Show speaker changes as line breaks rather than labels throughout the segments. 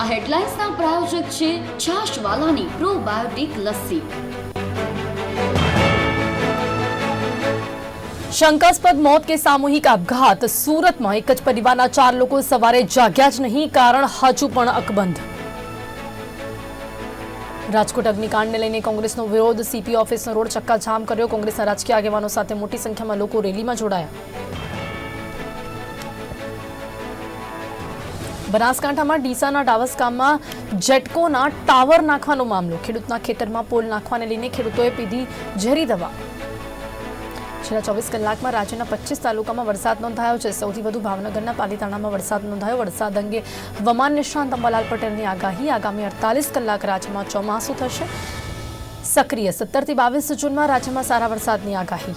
આ હેડલાઇન્સના પ્રાયોજક છે છાશવાલાની પ્રોબાયોટિક લસ્સી
શંકાસ્પદ મોત કે સામૂહિક આપઘાત સુરતમાં એક જ પરિવારના ચાર લોકો સવારે જાગ્યા જ નહીં કારણ હજુ પણ અકબંધ રાજકોટ અગ્નિકાંડને લઈને કોંગ્રેસનો વિરોધ સીપી ઓફિસનો રોડ ચક્કાજામ કર્યો કોંગ્રેસના રાજકીય આગેવાનો સાથે મોટી સંખ્યામાં લોકો રેલીમાં જોડાયા બનાસકાંઠામાં ડીસાના ડાવસ ગામમાં જેટકોના ટાવર નાખવાનો મામલો. ખેડૂતના ખેતરમાં પોલ નાખવાને લઈને ખેડૂતોએ પીધી ઝેરી દવા. છેલ્લા ચોવીસ કલાકમાં રાજ્યના પચીસ તાલુકામાં વરસાદ નોંધાયો છે. સૌથી વધુ ભાવનગરના પાલીતાણામાં વરસાદ નોંધાયો. વરસાદ અંગે હવામાન નિષ્ણાંત અંબાલાલ પટેલની આગાહી આગામી અડતાલીસ કલાક રાજ્યમાં ચોમાસું થશે. સક્રિય સત્તરથી બાવીસ જૂનમાં રાજ્યમાં સારા વરસાદની આગાહી.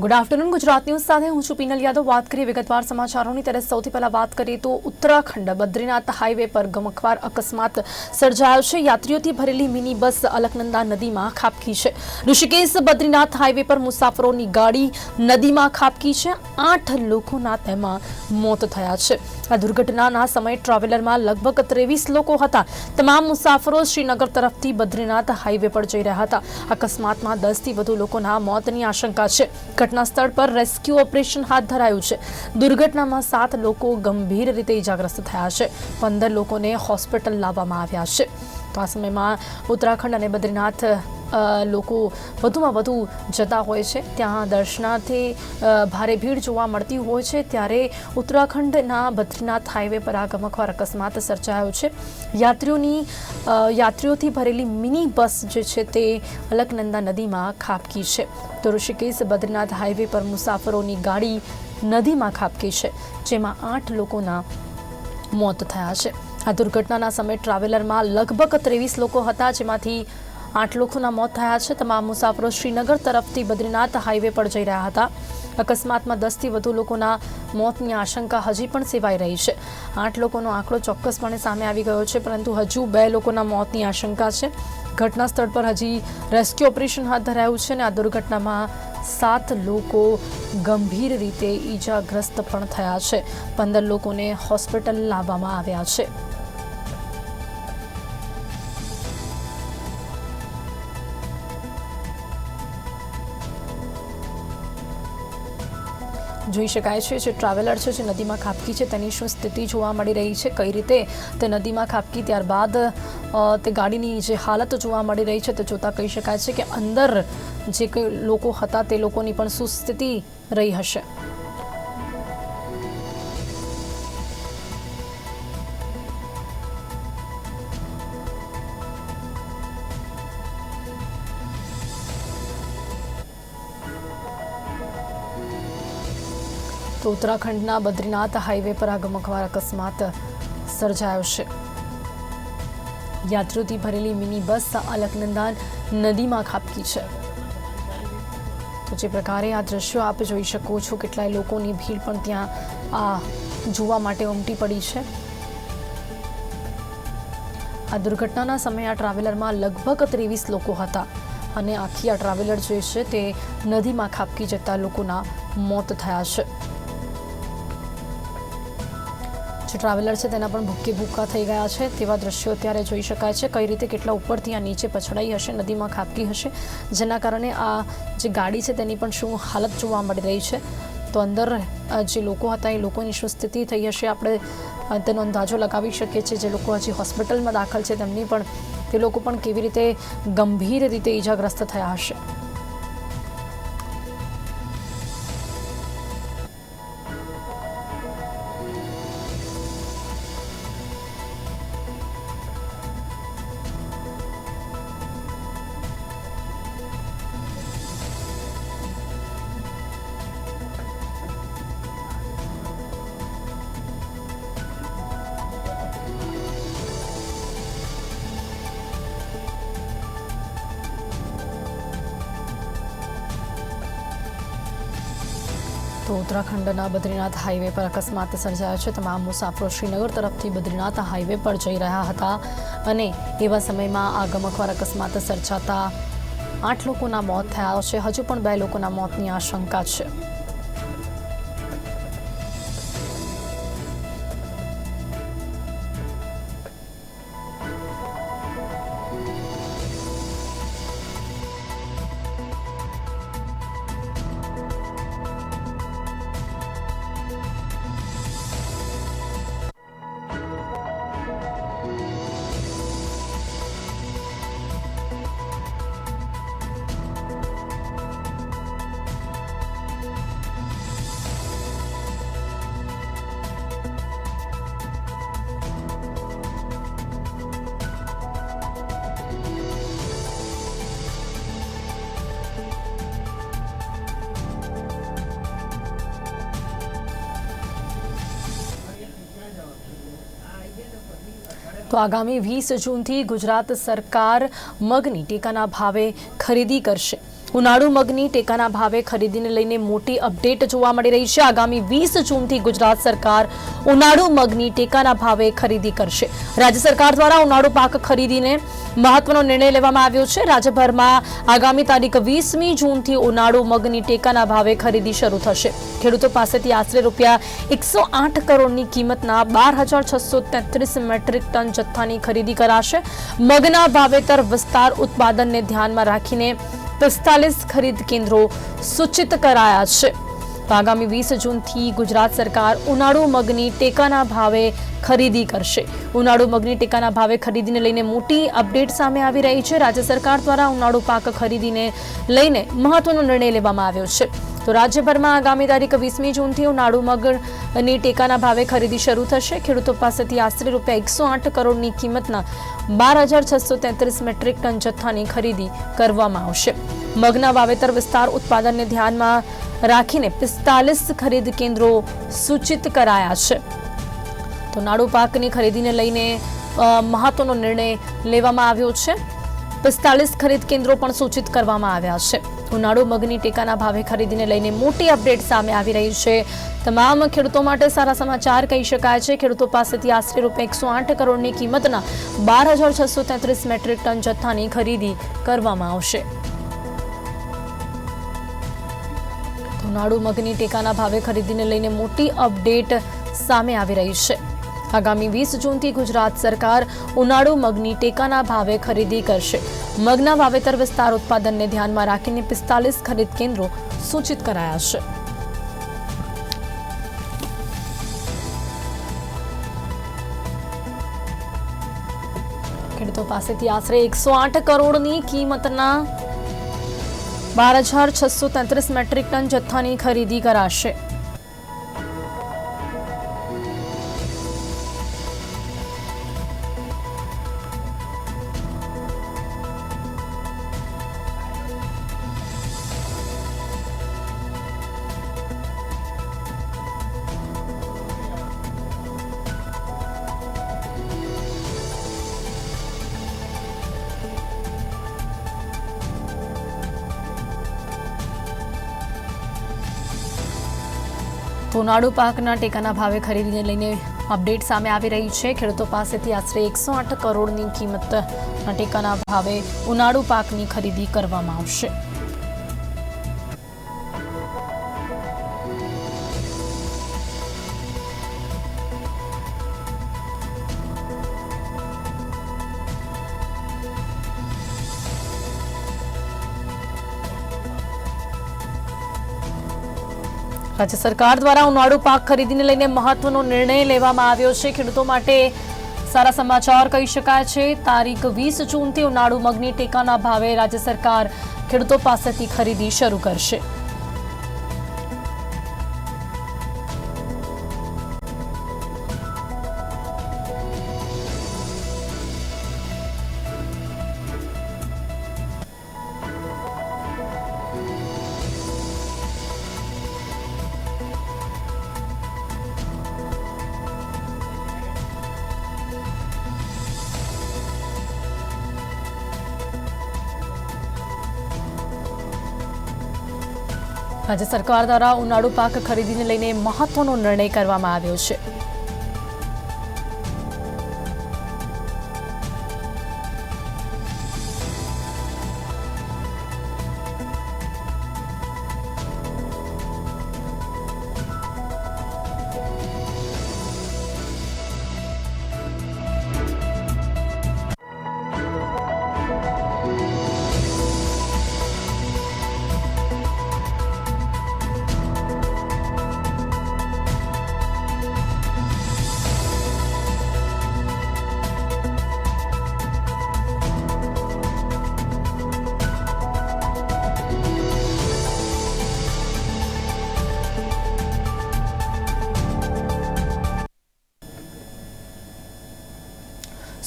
Good afternoon Gujarat news સાથે હું છું પીનલ યાદવ. વાત કરીએ વિગતવાર સમાચારોની. ત્યારે સૌથી પહેલા વાત કરીએ તો ઉત્તરાખંડ, બદ્રીનાથ હાઈવે પર ગમખવાર અકસ્માત સર્જાયો છે. યાત્રીઓથી ભરેલી મિની બસ અલકનંદા નદીમાં ખાબકી છે. ઋષિકેશ, બદ્રીનાથ હાઈવે પર મુસાફરોની ગાડી નદીમાં ખાબકી છે. આઠ લોકોના તેમાં મોત થયા છે. આ દુર્ઘટનાના સમયે ટ્રાવેલરમાં લગભગ ત્રેવીસ લોકો હતા. તમામ મુસાફરો શ્રીનગર તરફથી બદ્રીનાથ હાઈવે પર જઈ રહ્યા હતા. અકસ્માતમાં દસથી વધુ લોકોના મોતની આશંકા છે. ઘટના સ્થળ પર રેસ્ક્યુ ઓપરેશન હાથ ધરાયું છે. દુર્ઘટનામાં સાત લોકો ગંભીર રીતે ઇજાગ્રસ્ત થયા છે. પંદર લોકોને હોસ્પિટલ લાવવામાં આવ્યા છે. તો આ સમયમાં ઉત્તરાખંડ અને બદ્રીનાથ લોકો વધુમાં વધુ જતા હોય છે. ત્યાં દર્શનાર્થે ભારે ભીડ જોવા મળતી હોય છે. ત્યારે ઉત્તરાખંડના બદ્રીનાથ હાઈવે પર આ ગમખ્વાર અકસ્માત સર્જાયો છે. યાત્રીઓની યાત્રીઓથી ભરેલી મિની બસ જે છે તે અલકનંદા નદીમાં ખાબકી છે. તો ઋષિકેશ બદ્રીનાથ હાઈવે પર મુસાફરોની ગાડી નદીમાં ખાબકી છે, જેમાં આઠ લોકોના મોત થયા છે. આ દુર્ઘટનાના સમયે ટ્રાવેલરમાં લગભગ ત્રેવીસ લોકો હતા, જેમાંથી આઠ લોકોના મોત થયા છે. તમામ મુસાફરો શ્રીનગર તરફથી બદ્રીનાથ હાઈવે પર જઈ રહ્યા હતા. અકસ્માતમાં દસથી વધુ લોકોના મોતની આશંકા હજી પણ સેવાઈ રહી છે. આઠ લોકોનો આંકડો ચોક્કસપણે સામે આવી ગયો છે, પરંતુ હજુ બે લોકોના મોતની આશંકા છે. ઘટના સ્થળ પર હજી રેસ્ક્યુ ઓપરેશન હાથ ધરાયું છે અને આ દુર્ઘટનામાં સાત લોકો ગંભીર રીતે ઈજાગ્રસ્ત પણ થયા છે. પંદર લોકોને હોસ્પિટલ લાવવામાં આવ્યા છે. જોઈ શકાય છે જે ટ્રાવેલર છે જે નદીમાં ખાબકી છે તેની શું સ્થિતિ જોવા મળી રહી છે, કઈ રીતે તે નદીમાં ખાબકી ત્યારબાદ તે ગાડીની જે હાલત જોવા મળી રહી છે તે જોતાં કહી શકાય છે કે અંદર જે કંઈ લોકો હતા તે લોકોની પણ શું સ્થિતિ રહી હશે. તો ઉત્તરાખંડના બદ્રીનાથ હાઈવે પર આ ગમખ્વાર અકસ્માત સર્જાયો છે. યાત્રીઓથી ભરેલી મિની બસ અલકનંદાન નદીમાં ખાબકી છે. તો જે પ્રકારે આ દ્રશ્યો આપ જોઈ શકો છો, કેટલાય લોકોની ભીડ પણ ત્યાં આ જોવા માટે ઉમટી પડી છે. આ દુર્ઘટનાના સમયે આ ટ્રાવેલરમાં લગભગ ત્રેવીસ લોકો હતા અને આખી આ ટ્રાવેલર જે છે તે નદીમાં ખાબકી જતા લોકોના મોત થયા છે. જે ટ્રાવેલર છે તેના પણ ભૂકી ભૂક્કા થઈ ગયા છે. તેવા દ્રશ્યો અત્યારે જોઈ શકાય છે. કઈ રીતે કેટલા ઉપરથી આ નીચે પછડાઈ હશે, નદીમાં ખાબકી હશે, જેના કારણે આ જે ગાડી છે તેની પણ શું હાલત જોવા મળી રહી છે. તો અંદર જે લોકો હતા એ લોકોની શું સ્થિતિ થઈ હશે આપણે તેનો અંદાજો લગાવી શકીએ છીએ. જે લોકો હજી હોસ્પિટલમાં દાખલ છે તેમની પણ, તે લોકો પણ કેવી રીતે ગંભીર રીતે ઈજાગ્રસ્ત થયા હશે? તો ઉત્તરાખંડના બદ્રીનાથ હાઈવે પર અકસ્માત સર્જાયો છે. તમામ મુસાફરો શ્રીનગર તરફથી બદ્રીનાથ હાઈવે પર જઈ રહ્યા હતા અને એવા સમયમાં આ ગમખવાર અકસ્માત સર્જાતા આઠ લોકોના મોત થયા છે. હજુ પણ બે લોકોના મોતની આશંકા છે. તો આગામી વીસ જૂનથી ગુજરાત સરકાર મગની ટેકાના ભાવે ખરીદી કરશે. ઉનાળુ મગની ટેકાના ભાવે ખરીદીને લઈને મોટી અપડેટ જોવા મળી રહી છે. આગામી વીસ જૂનથી ગુજરાત સરકાર ઉનાળુ મગની ટેકાના ભાવે ખરીદી કરશે. રાજ્ય સરકાર દ્વારા ઉનાળુ પાક ખરીદીને મહત્વનો નિર્ણય લેવામાં આવ્યો છે. રાજ્યભરમાં આગામી તારીખ વીસમી જૂનથી ઉનાળુ મગની ટેકાના ભાવે ખરીદી શરૂ થશે. ખેડૂતો પાસેથી આશરે રૂપિયા એકસો આઠ કરોડની કિંમતના બાર હજાર છસો તેત્રીસ મેટ્રિક ટન જથ્થાની ખરીદી કરાશે. મગના વાવેતર વિસ્તાર ઉત્પાદનને ધ્યાનમાં રાખીને પિસ્તાલીસ ખરીદ કેન્દ્રો સૂચિત કરાયા છે. આગામી વીસ જૂનથી ગુજરાત સરકાર ઉનાળુ મગની ટેકાના ભાવે ખરીદી કરશે. ઉનાળુ મગની ટેકાના ભાવે ખરીદીને લઈને મોટી અપડેટ સામે આવી રહી છે. રાજ્ય સરકાર દ્વારા ઉનાળુ પાક ખરીદીને લઈને મહત્વનો નિર્ણય લેવામાં આવ્યો છે. તો રાજ્યભરમાં આગામી તારીખ વીસમી જૂનથી ઉનાળુ મગની ટેકાના ભાવે ખરીદી શરૂ થશે. ખેડૂતો પાસેથી આશરે રૂપિયા એકસો આઠ કરોડની કિંમતના બાર હજાર છસો તેત્રીસ મેટ્રિક ટન જથ્થાની ખરીદી કરવામાં આવશે. મગના વાવેતર વિસ્તાર ઉત્પાદનને ધ્યાનમાં રાખીને પિસ્તાલીસ ખરીદ કેન્દ્રો સૂચિત કરાયા છે. તો નાડુ પાકની ખરીદીને લઈને મહત્વનો નિર્ણય લેવામાં આવ્યો છે. પિસ્તાલીસ ખરીદ કેન્દ્રો પણ સૂચિત કરવામાં આવ્યા છે. ઉનાળુ મગની ટેકાના ભાવે ખરીદીને લઈને મોટી અપડેટ સામે આવી રહી છે. તમામ ખેડૂતો માટે સારા સમાચાર કહી શકાય છે. ખેડૂતો પાસેથી આશરે રૂપિયા એકસો આઠ કરોડની કિંમતના બાર હજાર છસો તેત્રીસ મેટ્રિક ટન જથ્થાની ખરીદી કરવામાં આવશે. ઉનાળુ મગની ટેકાના ભાવે ખરીદીને લઈને મોટી અપડેટ સામે આવી રહી છે. આગામી વીસ જૂનથી ગુજરાત સરકાર ઉનાળુ મગની ટેકાના ભાવે ખરીદી કરશે. મગના વાવેતર વિસ્તાર ઉત્પાદનને ધ્યાનમાં રાખીને પિસ્તાલીસ ખરીદ કેન્દ્રો સૂચિત કરાયા છે. ખેડૂતો પાસેથી આશરે એકસો આઠ કરોડની કિંમતના બાર હજાર છસો તેત્રીસ મેટ્રિક ટન જથ્થાની ખરીદી કરાશે. ઉનાળુ પાકના ટેકાના ભાવે ખરીદીને લઈને અપડેટ સામે આવી રહી છે. ખેડૂતો પાસેથી આશરે એકસો આઠ કરોડની કિંમતના ટેકાના ભાવે ઉનાળુ પાકની ખરીદી કરવામાં આવશે. રાજ્ય સરકાર દ્વારા ઉનાળુ પાક ખરીદીને લઈને મહત્વનો નિર્ણય લેવામાં આવ્યો છે. ખેડૂતો માટે સારા સમાચાર કહી શકાય છે. તારીખ વીસ જૂનથી ઉનાળુ મગની ટેકાના ભાવે રાજ્ય સરકાર ખેડૂતો પાસેથી ખરીદી શરૂ કરશે. રાજ્ય સરકાર દ્વારા ઉનાળુ પાક ખરીદીને લઈને મહત્વનો નિર્ણય કરવામાં આવ્યો છે.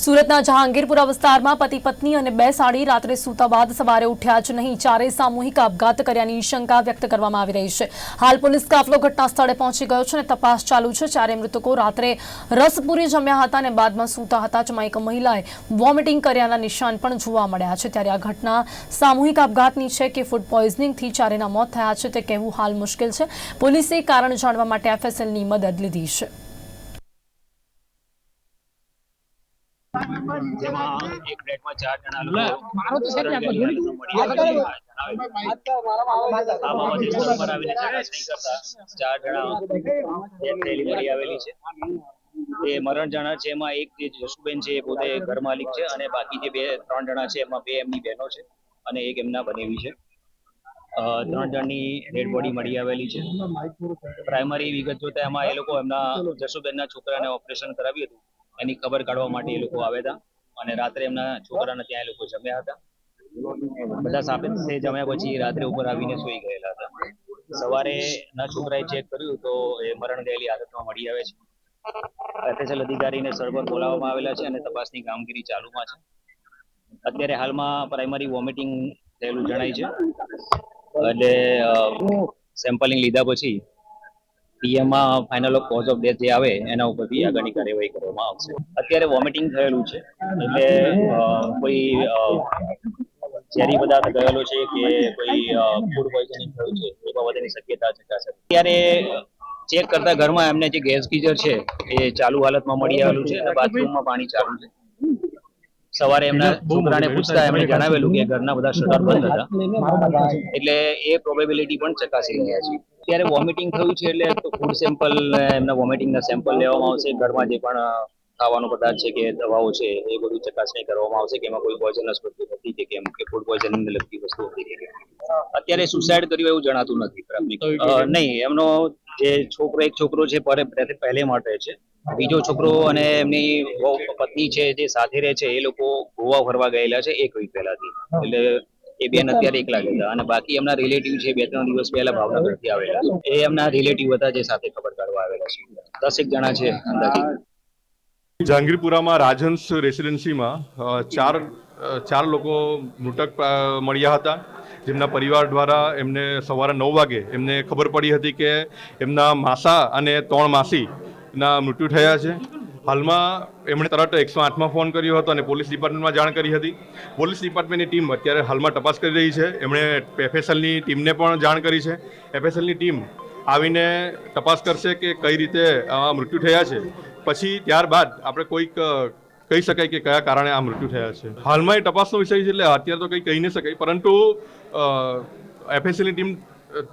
સુરતના જહાંગીરપુરા વિસ્તારમાં પતિ પત્ની અને બે સાડી રાત્રે સૂતા બાદ સવારે ઉઠ્યા જ નહીં. ચારે સામૂહિક આપઘાત કર્યાની શંકા વ્યક્ત કરવામાં આવી રહી છે. હાલ પોલીસ કાફલો ઘટના સ્થળે પહોંચી ગયો છે અને તપાસ ચાલુ છે. ચારે મૃતકો રાત્રે રસપુરી જમ્યા હતા અને બાદમાં સૂતા હતા. જેમાં એક મહિલાએ વોમિટિંગ કર્યાના નિશાન પણ જોવા મળ્યા છે. ત્યારે આ ઘટના સામૂહિક આપઘાતની છે કે ફૂડ પોઈઝનિંગથી ચારેના મોત થયા છે તે કહેવું હાલ મુશ્કેલ છે. પોલીસે કારણ જાણવા માટે એફએસએલની મદદ લીધી છે
જેમાં એક ફ્લેટમાં ચાર જણા લોકો.
મારો તો
ચાર જણા આવેલી છે. એ મરણ જણા છે એમાં એક જે જસુબેન છે એ પોતે ઘર માલિક છે અને બાકી જે બે ત્રણ જણા છે એમાં બે એમની બહેનો છે અને એક એમના બનેવી છે. ત્રણ જણની ડેડ બોડી મળી આવેલી છે. પ્રાઇમરી વિગત જોતા એમાં એ લોકો એમના જસુબેનના છોકરાને ઓપરેશન કરાવ્યું હતું. એની ખબર કાઢવા માટે એ લોકો આવ્યા હતા. અને રાત્રે એમના છોકરાને ત્યાં એ લોકો જમ્યા હતા. બધા સાપેક્ષે જમ્યા પછી રાત્રે ઉપર આવીને સુઈ ગયેલા હતા. સવારે ના છોકરાએ ચેક કર્યું તો એ મરણ ગયેલી હાલતમાં મળી આવે છે. એફએસએલ અધિકારીને સર્વર બોલાવવામાં આવેલા છે અને તપાસની કામગીરી ચાલુમાં છે. અત્યારે હાલમાં પ્રાઇમરી વોમિટિંગ થયેલું જણાય છે. એટલે સેમ્પલિંગ લીધા પછી પીએમમાં ફાઇનલ કોઝ ઓફ ડેથ જે આવે એના ઉપર બી આગળની કાર્યવાહી કરવામાં આવશે. અત્યારે વોમિટિંગ થયેલું છે. એટલે કોઈ ઝેરી પદાર્થ ગયેલો છે કે કોઈ ફૂડ પોઈઝનિંગ થયું છે એ બાબતની શક્યતા ચકાસે અત્યારે ચેક કરતા ઘરમાં એમને જે ગેસ ગીઝર છે એ ચાલુ હાલતમાં મળી આવેલું છે અને બાથરૂમમાં પાણી ચાલુ છે. સવારે એમના છોકરાને પૂછતા એમણે જણાવેલું કે ઘરના બધા શટર બંધ હતા. એટલે એ પ્રોબેબિલિટી પણ ચકાસી રહ્યા છે. ત્યારે વોમિટિંગ થયું છે એટલે ફૂડ સેમ્પલ એમના વોમિટિંગના સેમ્પલ લેવામાં આવશે. ઘરમાં જે પણ ખાવાનો પદાર્થ છે કે દવાઓ છે એ બધું ચકાસણી કરવામાં આવશે કે એમાં કોઈ પોઈઝનસ વસ્તુ હતી કે કેમ કે ફૂડ પોઈઝનિંગ લગતી વસ્તુ હતી. કે અત્યારે સુસાઇડ કર્યું એવું જણાતું નથી પ્રાથમિક. નહીં એમનો જે છોકરો એક છોકરો છે પહેલે માટે છે. બીજો છોકરો અને એમની પત્ની છે જે સાથે રહે છે એ લોકો ગોવા ફરવા ગયેલા છે એક વીક પહેલાથી. એટલે એ બેન અત્યારે એકલા ગયા અને બાકી એમના રિલેટિવ છે બે ત્રણ દિવસ પહેલા ભાવનગરથી આવેલા એ એમના રિલેટિવ હતા જે સાથે ખબર કાઢવા આવેલા છે. દસેક જણા છે અંદાજિત.
જહાંગીરપુરામાં રાજહંસ રેસિડેન્સીમાં ચાર ચાર લોકો મૃતક મળ્યા હતા. જેમના પરિવાર દ્વારા એમને સવારે નવ વાગે એમને ખબર પડી હતી કે એમના માસા અને ત્રણ માસીના મૃત્યુ થયા છે. હાલમાં એમણે તરત એકસો આઠમાં ફોન કર્યો હતો અને પોલીસ ડિપાર્ટમેન્ટમાં જાણ કરી હતી. પોલીસ ડિપાર્ટમેન્ટની ટીમ અત્યારે હાલમાં તપાસ કરી રહી છે. એમણે એફએસએલની ટીમને પણ જાણ કરી છે. એફએસએલની ટીમ આવીને તપાસ કરશે કે કઈ રીતે મૃત્યુ થયા છે. પછી ત્યારબાદ આપણે કોઈક કહી શકાય કે કયા કારણે આ મૃત્યુ થયા છે. હાલમાં એ તપાસનો વિષય છે એટલે અત્યારે તો કંઈ કહી ન શકાય. પરંતુ એફએસએલની ટીમ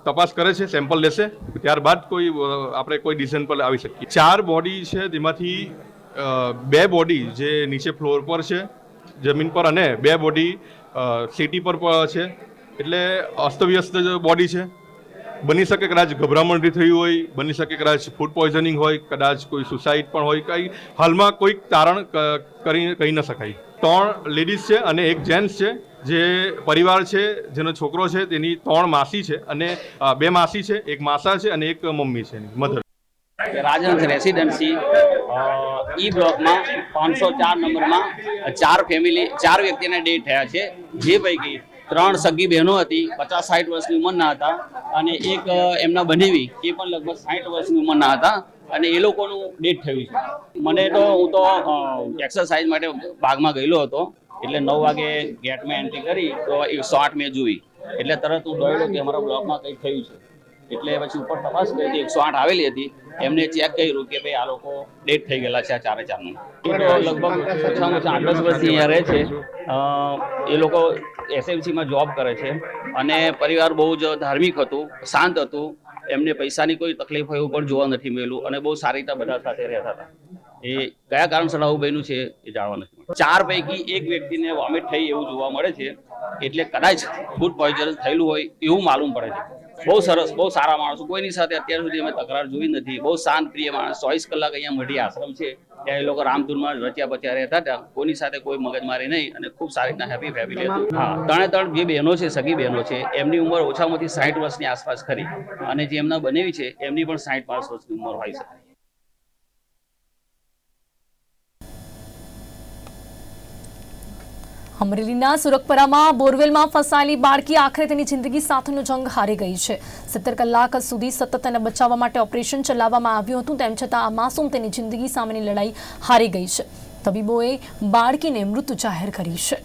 તપાસ કરે છે સેમ્પલ લેશે. ત્યારબાદ કોઈ આપણે કોઈ ડિસિઝન પર આવી શકીએ. ચાર બોડી છે જેમાંથી બે બોડી જે નીચે ફ્લોર પર છે, જમીન પર અને બે બોડી સિટી પર છે. એટલે અસ્તવ્યસ્ત બોડી છે. બની શકે કદાચ ગભરામણથી થયું હોય, બની શકે કદાચ ફૂડ પોઈઝનિંગ હોય, કદાચ કોઈ સુસાઇડ પણ હોય, કંઈ હાલમાં કોઈક તારણ કરી, કહી ન શકાય. ત્રણ લેડીઝ છે અને એક જેન્ટ્સ છે. જે પરિવાર છે, જેનો છોકરો છે, તેની ત્રણ માસી છે અને બે માસી છે, એક માસા છે અને એક મમ્મી છે મધર.
રાજહંસ રેસિડેન્સી ઈ બ્લોકમાં પાંચસો ચાર નંબરમાં ચાર ફેમિલી, ચાર વ્યક્તિના ડેટ થયા છે. જે પૈકી ત્રણ સગી બહેનો હતી, પચાસ સાઠ વર્ષની ઉંમરના હતા અને એક એમના બનેવી એ પણ લગભગ સાઠ વર્ષની ઉંમરના હતા અને એ લોકોનું ડેટ થયું છે. મને તો હું તો એક્સરસાઇઝ માટે બાગમાં ગયેલો હતો. એટલે નવ વાગે ગેટમાં એન્ટ્રી કરી તો એકસો શોર્ટ મેં જોઈ. એટલે તરત હું દોડ્યો કે અમારા બ્લોકમાં કંઈક થયું છે. એટલે પછી ઉપર તપાસ કરી હતી એકસો આઠ આવેલી હતી. એમને ચેક કર્યું કે ભાઈ આ લોકો ડેટ થઈ ગયેલા છે આ ચારે ચારનું. તો લગભગ ઓછામાં ઓછા આઠ દસ વર્ષથી અહીંયા રહે છે. એ લોકો એસએમસીમાં જોબ કરે છે. અને પરિવાર બહુ જ ધાર્મિક હતું, શાંત હતું. એમને પૈસાની કોઈ તકલીફ હોય એવું પણ જોવા નથી મળેલું અને બહુ સારી રીતે બધા સાથે રહેતા હતા. એ કયા કારણસર આવું બન્યું છે એ જાણવા નથી ચાર પૈકી એક વ્યક્તિને વોમિટ થઈ એવું જોવા મળે છે એટલે કદાચ ફૂડ પોઈઝન થયેલું હોય એવું માલુમ પડે છે. બહુ સરસ બહુ સારા માણસો. કોઈની સાથે અત્યાર સુધી અમે તકરાર જોઈ નથી. બહુ શાંત પ્રિય માણસ. ચોવીસ કલાક અહીંયા મઢી આશ્રમ છે. ત્યાં એ લોકો રામધૂનમાં રચ્યા પચ્યા રહેતા હતા. કોઈની સાથે કોઈ મગજમારી નહીં અને ખૂબ સારી રીતના હેપી ફેમિલી હતું. હા ત્રણે ત્રણ જે બહેનો છે સગી બહેનો છે એમની ઉંમર ઓછામાંથી ઓછી સાઠ વર્ષની આસપાસ ખરી. અને જે એમના બનેવી છે એમની પણ સાઠ પાંચ વર્ષની ઉંમર હોય શકે.
અમરેલીના સુરખપરામાં બોરવેલમાં ફસાયેલી બાળકી આખરે તેની જિંદગી સાથેનો જંગ હારી ગઈ છે. સત્તર કલાક સુધી સતત તેને બચાવવા માટે ઓપરેશન ચલાવવામાં આવ્યું હતું, તેમ છતાં આ માસૂમ તેની જિંદગી સામેની લડાઈ હારી ગઈ છે. તબીબોએ બાળકીને મૃત જાહેર કરી છે.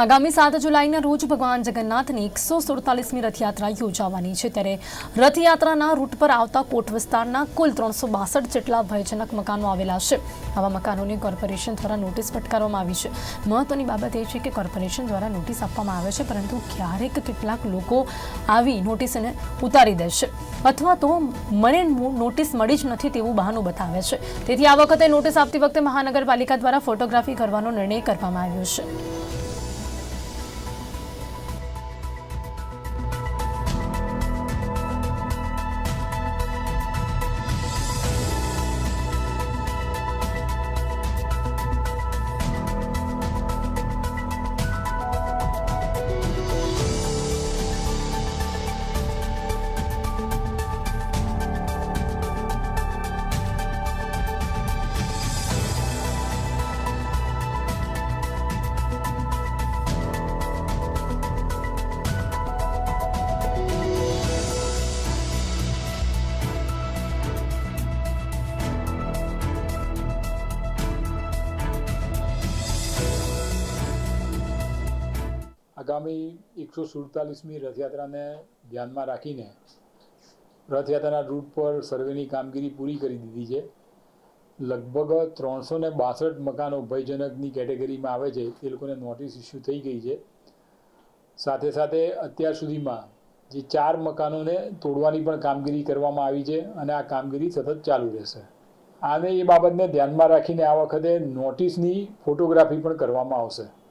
આગામી સાત જુલાઈના રોજ ભગવાન જગન્નાથની એકસો સુડતાલીસમી રથયાત્રા યોજાવાની છે. ત્યારે રથયાત્રાના રૂટ પર આવતા કોટ વિસ્તારના કુલ ત્રણસો બાસઠ જેટલા ભયજનક મકાનો આવેલા છે. આવા મકાનોની કોર્પોરેશન દ્વારા નોટિસ ફટકારવામાં આવી છે. મહત્વની બાબત એ છે કે કોર્પોરેશન દ્વારા નોટિસ આપવામાં આવે છે, પરંતુ ક્યારેક કેટલાક લોકો આવી નોટિસને ઉતારી દેશે અથવા તો મને નોટિસ મળી જ નથી તેવું બહાનું બતાવે છે. તેથી આ વખતે નોટિસ આપતી વખતે મહાનગરપાલિકા દ્વારા ફોટોગ્રાફી કરવાનો નિર્ણય કરવામાં આવ્યો છે.
આગામી એકસો સુડતાલીસમી રથયાત્રાને ધ્યાનમાં રાખીને રથયાત્રાના રૂટ પર સર્વેની કામગીરી પૂરી કરી દીધી છે. લગભગ ત્રણસો ને બાસઠ મકાનો ભયજનકની કેટેગરીમાં આવે છે. તે લોકોને નોટિસ ઇસ્યુ થઈ ગઈ છે. સાથે સાથે અત્યાર સુધીમાં જે ચાર મકાનોને તોડવાની પણ કામગીરી કરવામાં આવી છે અને આ કામગીરી સતત ચાલુ રહેશે. આને એ બાબતને ધ્યાનમાં રાખીને આ વખતે નોટિસની ફોટોગ્રાફી પણ કરવામાં આવશે.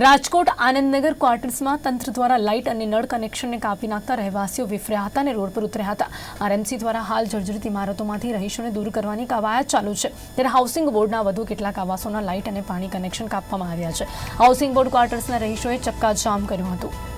રાજકોટ આનંદનગર ક્વાર્ટર્સમાં તંત્ર દ્વારા લાઇટ અને નળ કનેક્શનને કાપી નાખતા રહેવાસીઓ વિફર્યા હતા અને રોડ પર ઉતર્યા હતા. આરએમસી દ્વારા હાલ જર્જરિત ઇમારતોમાંથી રહીશોને દૂર કરવાની કવાયત ચાલુ છે. ત્યારે હાઉસિંગ બોર્ડના વધુ કેટલાક આવાસોના લાઇટ અને પાણી કનેક્શન કાપવામાં આવ્યા છે. હાઉસિંગ બોર્ડ ક્વાર્ટર્સના રહીશોએ ચક્કાજામ કર્યું હતું.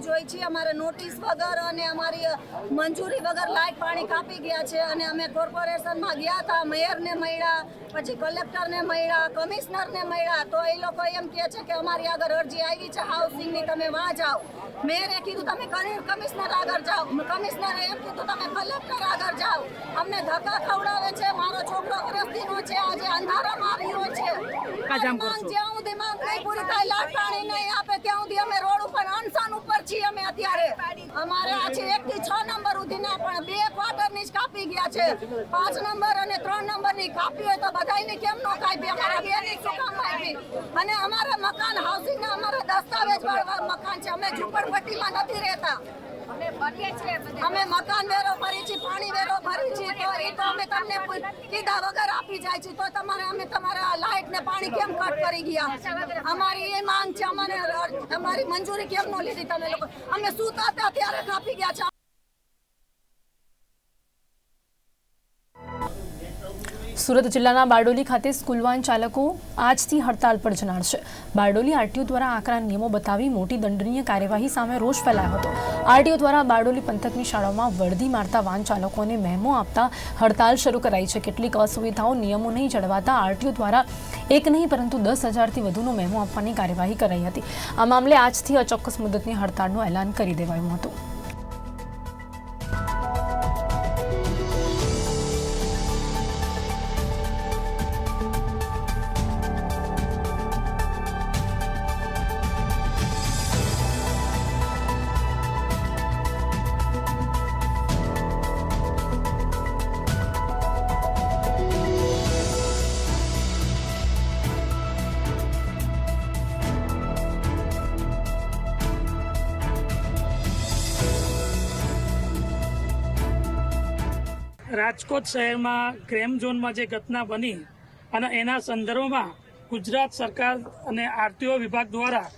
જાય છે અમારે નોટિસ વગર અને અમારી મંજૂરી વગર લાઇટ પાણી કાપી ગયા છે અને અમે કોર્પોરેશનમાં ગયા હતા, મેયરને મળ્યા, પછી કલેક્ટરને મળ્યા, કમિશનરને મળ્યા. તો એ લોકો એમ કહે છે કે અમારી આગળ અરજી આવી છે હાઉસિંગની તમે વાં જાઓ. મેયરે કીધું તમે કમિ- કમિશનર આગળ જાઓ. કમિશનરે એમ કીધું તમે કલેક્ટર આગળ જાઓ. અમને ધક્કા ખવડાવે છે મારો છોકરો ગ્રસ્તીનો છે આજે અંધારામાં રહ્યો છે. જ્યાં સુધી માંગ નહીં પૂરી થાય લાટ પાણી નહીં આપે ત્યાં સુધી અમે રોડ ઉપર અનશન ઉપર છીએ અમે અત્યારે. અમારે આ છે એક થી છ નંબર સુધીના પણ બે ક્વાર્ટરની જ કાપી ગયા છે. પાંચ નંબર અને ત્રણ નંબરની કાપી હોય તો બધાયને કેમ નો કાપી અમારા બે ની શું કામ કાપી અને અમારા મકાન હાઉસિંગ અમારા દસ્તાવેજ મકાન છે. અમે ઝૂંપડપટ્ટીમાં નથી રહેતા. અમે મકાન વેરો ભરી છીએ પાણી વેરો ભરી છીએ તો એ તો અમે તમને કીધા વગર આપી જાય છે તો તમારે અમે તમારા લાઇટ ને પાણી કેમ કટ કરી ગયા? અમારી એ માંગ છે અમારે તમારી મંજૂરી કેમ નો લીધી તમે લોકો? અમે સુતા હતા ત્યારે કાપી ગયા છે.
સુરત જિલ્લાના બારડોલી ખાતે સ્કૂલ વાન ચાલકો આજથી હડતાલ પર જનાર છે. બારડોલી આરટીઓ દ્વારા આકરા નિયમો બતાવી મોટી દંડનીય કાર્યવાહી સામે રોષ ફેલાયો હતો. આરટીઓ દ્વારા બારડોલી પંથકની શાળાઓમાં વર્દી મારતા વાન ચાલકોને મેમો આપતા હડતાલ શરૂ કરાઈ છે. કેટલીક અસુવિધાઓ નિયમો નહીં જળવાતા આરટીઓ દ્વારા એક નહીં, પરંતુ દસ હજારથી વધુનો મેમો આપવાની કાર્યવાહી કરાઈ હતી. આ મામલે આજથી અચોક્કસ મુદતની હડતાળનું એલાન કરી દેવાયું હતું.
રાજકોટ શહેરમાં ક્રેમ ઝોનમાં જે ઘટના બની અને એના સંદર્ભમાં ગુજરાત સરકાર અને આરટીઓ વિભાગ દ્વારા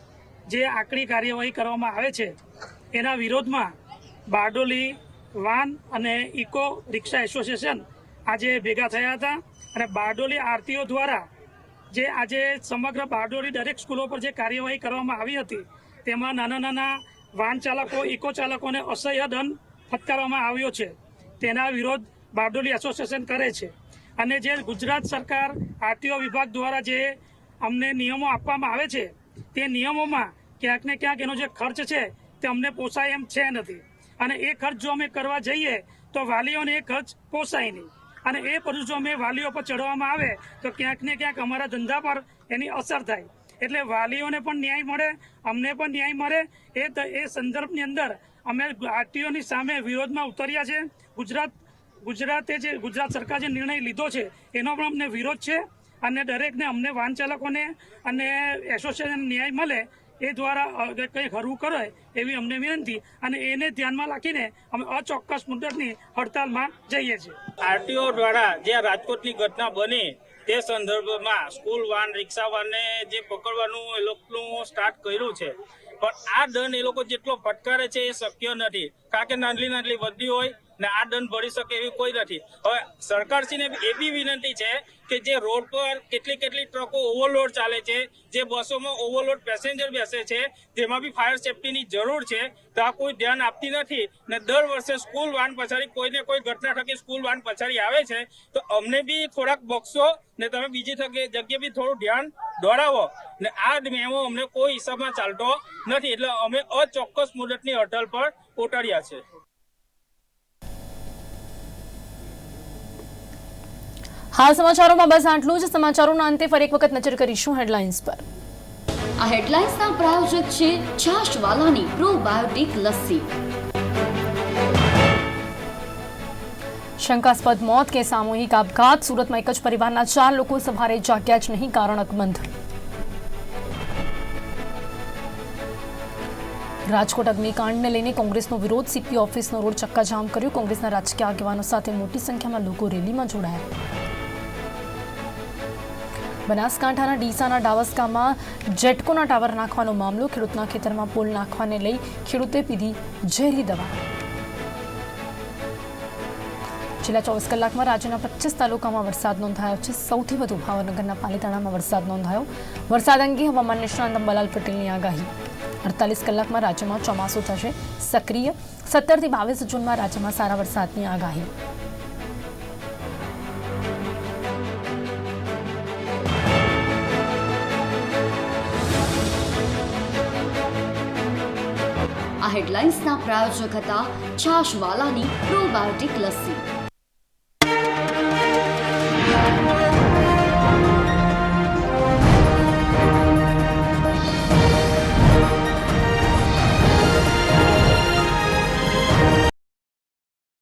જે આકરી કાર્યવાહી કરવામાં આવે છે, એના વિરોધમાં બારડોલી વાન અને ઇકો રિક્ષા એસોસિએશન આજે ભેગા થયા હતા અને બારડોલી આરટીઓ દ્વારા જે આજે સમગ્ર બારડોલી દરેક સ્કૂલો પર જે કાર્યવાહી કરવામાં આવી હતી, તેમાં નાના નાના વાહન ચાલકો, ઇકો ચાલકોને અસહ્ય દંડ ફટકારવામાં આવ્યો છે. તેના વિરોધ બારડોલી એસોસિએશન કરે છે. અને જે ગુજરાત સરકાર આરટીઓ વિભાગ દ્વારા જે અમને નિયમો આપવામાં આવે છે, તે નિયમોમાં ક્યાંક ને ક્યાંક એનો જે ખર્ચ છે, તે અમને પોસાય એમ છે નથી. અને એ ખર્ચ જો અમે કરવા જઈએ, તો વાલીઓને એ ખર્ચ પોસાય નહીં. અને એ બધું જો અમે વાલીઓ પર ચડવામાં આવે, તો ક્યાંક ને ક્યાંક અમારા ધંધા પર એની અસર થાય. એટલે વાલીઓને પણ ન્યાય મળે, અમને પણ ન્યાય મળે. એ એ સંદર્ભની અંદર અમે આરટીઓની સામે વિરોધમાં ઉતર્યા છે. ગુજરાત ગુજરાતે જે ગુજરાત સરકાર જે નિર્ણય લીધો છે, એનો પણ અમને વિરોધ છે અને દરેકને અમને વાહન ચાલકોને અને એસોસિએશન ન્યાય મળે એ દ્વારા કંઈ હરવું કરે એવી અમને વિનંતી અને એને ધ્યાનમાં રાખીને અમે અચોક્કસ મુદતની હડતાલમાં જઈએ છીએ.
આરટીઓ દ્વારા જે રાજકોટની ઘટના બની, તે સંદર્ભમાં સ્કૂલ વાન, રિક્ષા વાનને જે પકડવાનું એ લોકોનું સ્ટાર્ટ કર્યું છે. પણ આ દંડ એ લોકો જેટલો ફટકારે છે એ શક્ય નથી. કારણ કે નાનલી નાનલી વર્દી હોય ને આ દંડ ભરી શકે એવી કોઈ નથી. હવે સરકારશ્રીને એ બી વિનંતી છે કે જે રોડ પર કેટલી કેટલી ટ્રકો ઓવરલોડ ચાલે છે, જે બસોમાં ઓવરલોડ પેસેન્જર બેસે છે તેમાં બી ફાયર સેફટીની જરૂર છે, તો આ કોઈ ધ્યાન આપતી નથી. ને દર વર્ષે સ્કૂલ વાન પછાડી કોઈને કોઈ ઘટના થકી સ્કૂલ વાન પછાડી આવે છે, તો અમને બી થોડાક બક્ષો ને તમે બીજી થકી જગ્યાએ બી થોડું ધ્યાન દોડાવો ને આ મેમો અમને કોઈ હિસાબમાં ચાલતો નથી. એટલે અમે અચોક્કસ મુદતની અટલ પર ઉતાર્યા છે.
હાલ સમાચારોમાં બસ આટલું જ. સમાચારોના અંતે ફરી એક વખત નજર કરીશું હેડલાઇન્સ પર.
આ હેડલાઇન્સના પ્રાયોજક છે છાશવાલાની પ્રોબાયોટિક લસ્સી.
શંકાસ્પદ મોત કે સામૂહિક આપઘાત. સુરતમાં એક જ પરિવારના ચાર લોકો સવારે જાગ્યા જ નહીં કારણ અકબંધ રાજકોટ અગ્નિકાંડને લઈને કોંગ્રેસનો વિરોધ. સીપી ઓફિસનો રોડ ચક્કાજામ કર્યો. કોંગ્રેસના રાજકીય આગેવાનો સાથે મોટી સંખ્યામાં લોકો રેલીમાં જોડાયા. બનાસકાંઠાના ડીસાના ડાવસ ગામમાં જેટકોના ટાવર નાખવાનો મામલો, ખેડૂતના ખેતરમાં પોલ નાખવાને લઈ ખેડૂતે પીધી ઝેરી દવા. છેલ્લા ચોવીસ કલાકમાં રાજ્યના પચીસ તાલુકામાં વરસાદ નોંધાયો છે. સૌથી વધુ ભાવનગરના પાલીતાણામાં વરસાદ નોંધાયો. વરસાદ અંગે હવામાન નિષ્ણાંત અંબાલાલ પટેલની આગાહી. અડતાલીસ કલાકમાં રાજ્યમાં ચોમાસું થશે. સક્રિય સત્તરથી બાવીસ જૂનમાં રાજ્યમાં સારા વરસાદની આગાહી.
હેડલાઇન્સના પ્રાયોજક હતા છાશવાલાની પ્રોબાયોટિક લસ્સી.